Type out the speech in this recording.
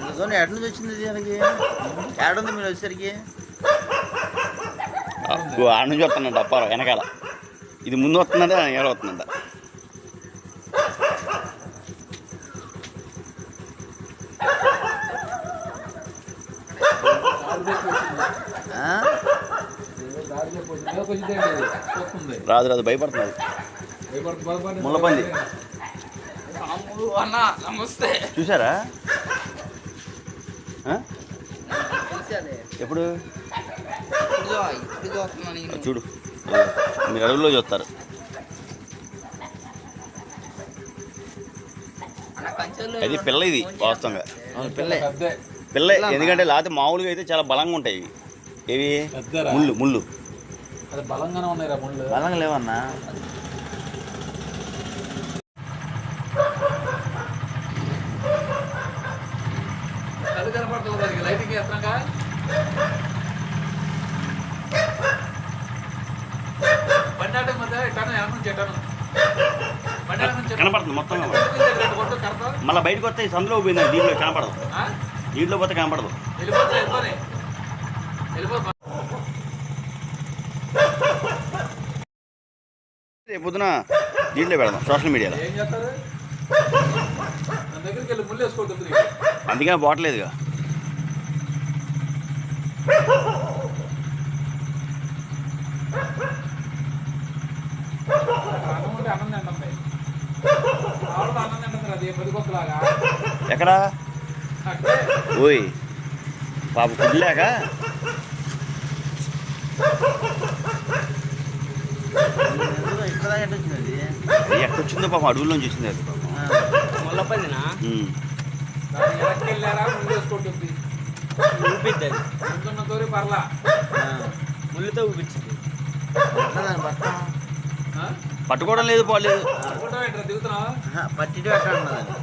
ఎందుకని నుంచి వచ్చింది దీనికి ఏడుంది మీరు వచ్చేసరికి? అబ్బో, ఆడ నుంచి వస్తున్నాడు అప్పారం వెనకాల. ఇది ముందు వస్తుందంటే వెనకాల వస్తుందంట. ఆ? రాదు రాదు భయపడుతున్నాడు. ముళ్ళపంది అన్న నమస్తే చూసారా ఎప్పుడు? చూడు. మీరు అడవుల్లో చూస్తారు. అది పిల్ల ఇది వాస్తవంగా. పిల్లే పిల్ల. ఎందుకంటే లేకపోతే మామూలుగా అయితే చాలా బలంగా ఉంటాయి ఇవి? ముళ్ళు ముళ్ళు. అది బలంగానే ఉన్నాయి బలంగా లేవన్నా? దానికి లైటింగ్ వేస్తున్నాగా బండి ఆటం మధ్య ఎట్టాను వెనక నుంచి ఎట్టాను కనపడుతుంది మొత్తం మళ్ళీ బయటకు వస్తే సందులో పోయింది దీంట్లో కనపడదు. దీంట్లో పోతే కనపడదు. రేపు పొద్దున దీంట్లో పెడదాం సోషల్ మీడియాలో. అందుకనే పోవట్లేదుగా ఉంటే అన్నం తింటుంది ఆవిడ అన్నం తింటుంది అది పదికొక్కలాగా ఎక్కడ? ఓయ్ పాప కుదిలేక ఎక్కడ వచ్చిందో పాపం అడవుల్లోంచి వచ్చింది అది పాపం. వెనక్కి వెళ్ళారా? వేసుకుంటుంది ఊపిద్ది అది. ముందున్న తోరి పర్లా. ఆ. ముళ్ళుతో ఊపించింది పట్టం ఆ? పట్టుకోవడం లేదు పోలేదు పట్టి పెట్టండి